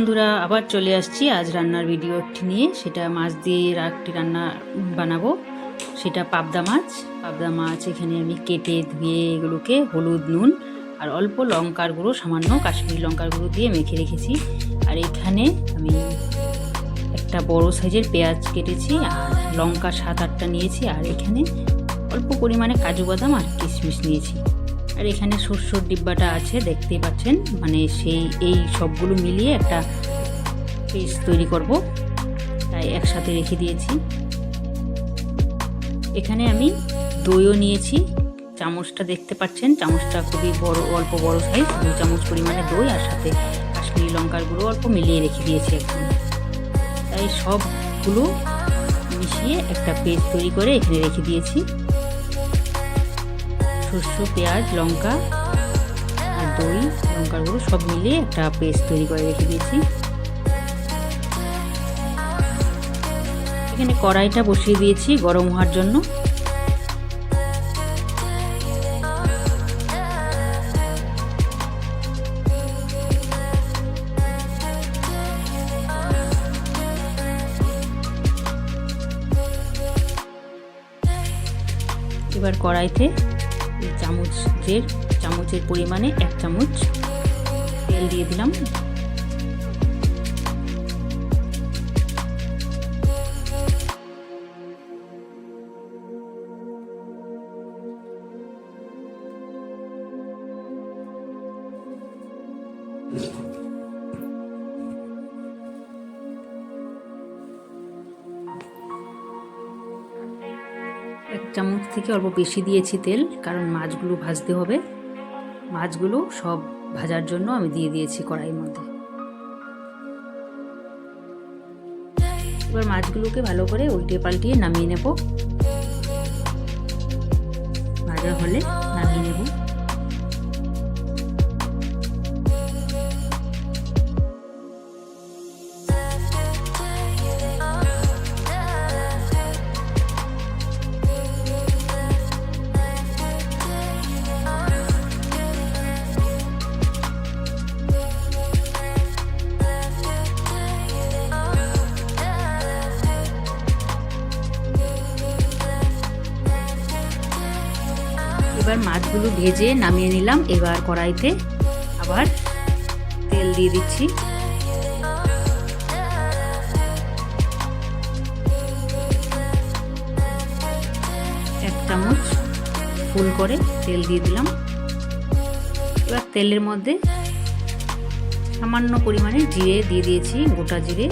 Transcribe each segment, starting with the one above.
বন্ধুরা, আবার চলে আসছি। আজ রান্নার ভিডিও নিয়ে। সেটা মাছ দিয়ে একটি রান্না বানাবো। সেটা পাবদা মাছ। পাবদা মাছ এখানে আমি কেটে ধুয়ে এগুলোকে হলুদ, নুন আর অল্প লঙ্কার গুঁড়ো, সামান্য কাশ্মীরি লঙ্কার গুঁড়ো দিয়ে মেখে রেখেছি। আর এখানে আমি একটা বড় সাইজের পেঁয়াজ কেটেছি আর লঙ্কা সাত আটটা নিয়েছি। আর এখানে অল্প পরিমাণে কাজু বাদাম আর কিশমিশ নিয়েছি। আর এখানে শস্যর ডিব্বাটা আছে, দেখতেই পাচ্ছেন। মানে সেই, এই সবগুলো মিলিয়ে একটা পেস্ট তৈরি করব। তাই একসাথে রেখে দিয়েছি। এখানে আমি দইও নিয়েছি। চামচটা দেখতে পাচ্ছেন, চামচটা খুবই বড়, অল্প বড় সাইজ দুই চামচ পরিমাণে দই আর সাথে কাশ্মীরি লঙ্কার গুঁড়ো অল্প মিলিয়ে রেখে দিয়েছি একদম। তাই সবগুলো মিশিয়ে একটা পেস্ট তৈরি করে এখানে রেখে দিয়েছি। শস্য পেঁয়াজ, লঙ্কা আর দই, লঙ্কার গুঁড়ো সব মিলিয়ে একটা পেস্ট তৈরি করে রেখে দিয়েছি। এখানে কড়াইটা বসিয়ে দিয়েছি গরম হওয়ার জন্য। এবার কড়াইতে চামচের চামচের পরিমাণে এক চামচ তেল দিয়ে দিলাম। এক চামচ থেকে অল্প বেশি দিয়েছি তেল, কারণ মাছগুলো ভাজতে হবে। মাছগুলো সব ভাজার জন্য আমি দিয়ে দিয়েছি কড়াইয়ের মধ্যে। এবার মাছগুলোকে ভালো করে উল্টে পাল্টিয়ে নামিয়ে নেব। ভাজা হলে এবার মাছগুলো ভেজে নামিয়ে নিলাম। এবার কড়াইতে আবার তেল দিয়ে দিচ্ছি। এক চামচ ফুল করে তেল দিয়ে দিলাম। এবার তেলের মধ্যে সামান্য পরিমাণে জিরে দিয়ে দিয়েছি, গোটা জিরে।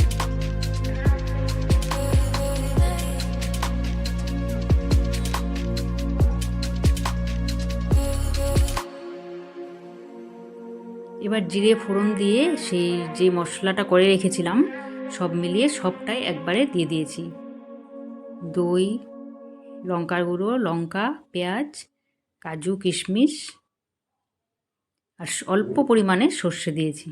এবার জিরে, ফোড়ন দিয়ে সেই যে মশলাটা করে রেখেছিলাম, সব মিলিয়ে সবটাই একবারে দিয়ে দিয়েছি। দই, লঙ্কার গুঁড়ো, লঙ্কা, পেঁয়াজ, কাজু, কিশমিশ, আর অল্প পরিমাণে সর্ষে দিয়েছি।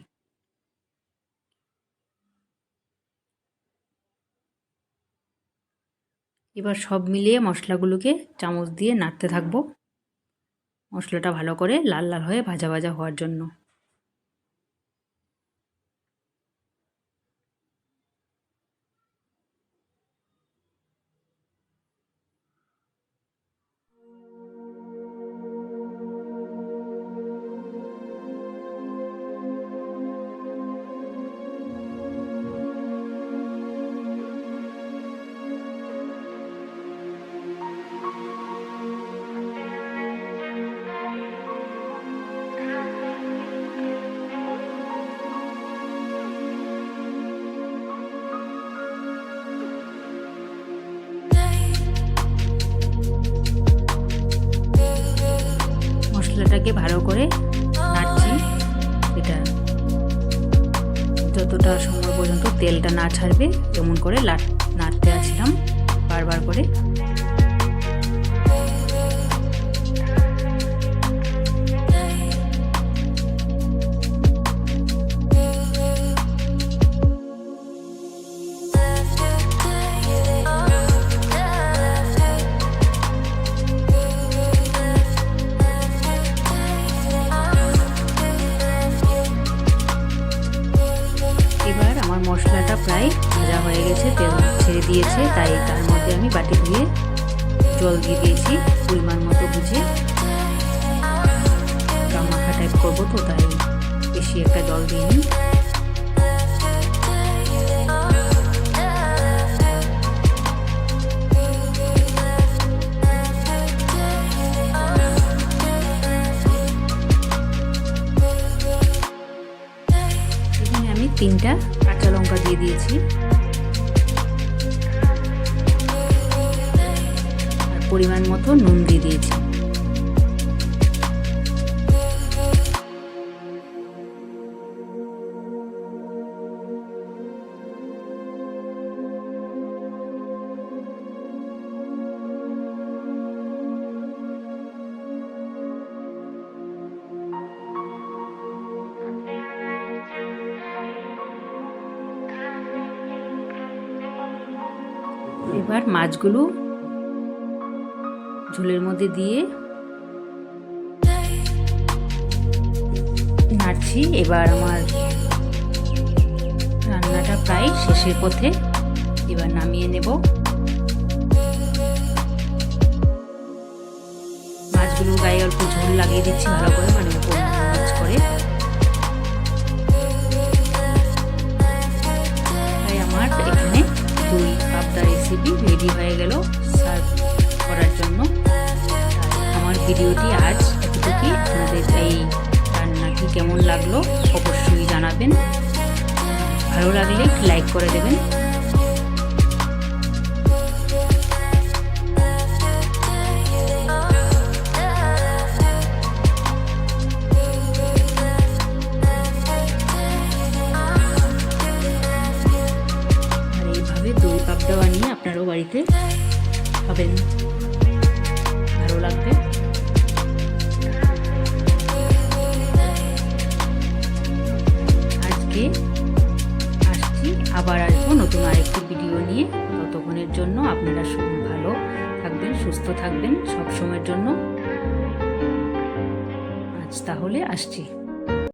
এবার সব মিলিয়ে মশলাগুলোকে চামচ দিয়ে নাড়তে থাকব। মশলাটা ভালো করে লাল লাল হয়ে ভাজা ভাজা হওয়ার জন্য। মশলাটাকে ভালো করে নাড়ছি। এটা যতটা সময় পর্যন্ত তেলটা না ছাড়বে এমন করে নাড়তে আসলাম, বারবার করে। ছেড়ে দিয়েছে, তাই তার মধ্যে আমি বাটি ধুয়ে জল দিয়ে দিয়েছি, পরিমাণ মতো বুঝে। মাখা টাইপ করব তো, তাই বেশি একটা জল এখানে আমি তিনটা কাঁচা লঙ্কা দিয়ে দিয়েছি। পরিমাণ মতো নুন দিয়ে দিয়েছি। এবার মাছগুলো ঝোলের মধ্যে দিয়ে নাড়ছি। এবার আমার রান্নাটা প্রায় শেষের পথে। এবার নামিয়ে নেব। মাছগুলো গায়ে অল্প ঝোল লাগিয়ে দিচ্ছি, ভালো করে মানে মাছ করে। তাই আমার এখানে দুই পাবদা রেসিপি রেডি হয়ে গেল। ভিডিওটি আজ এতটুকুই। আপনাদের এই রান্নাটি কেমন লাগল অবশ্যই জানাবেন। ভালো লাগলে লাইক করে দেবেন। আর এইভাবে দই পাবদা বানিয়ে আপনারাও বাড়িতে খাবেন। আজকে আসছি। আবার আসব নতুন আরেকটি ভিডিও নিয়ে। ততক্ষণের জন্য আপনারা ভালো থাকবেন, সুস্থ থাকবেন সব সময়ের জন্য। আজ তাহলে আসছি।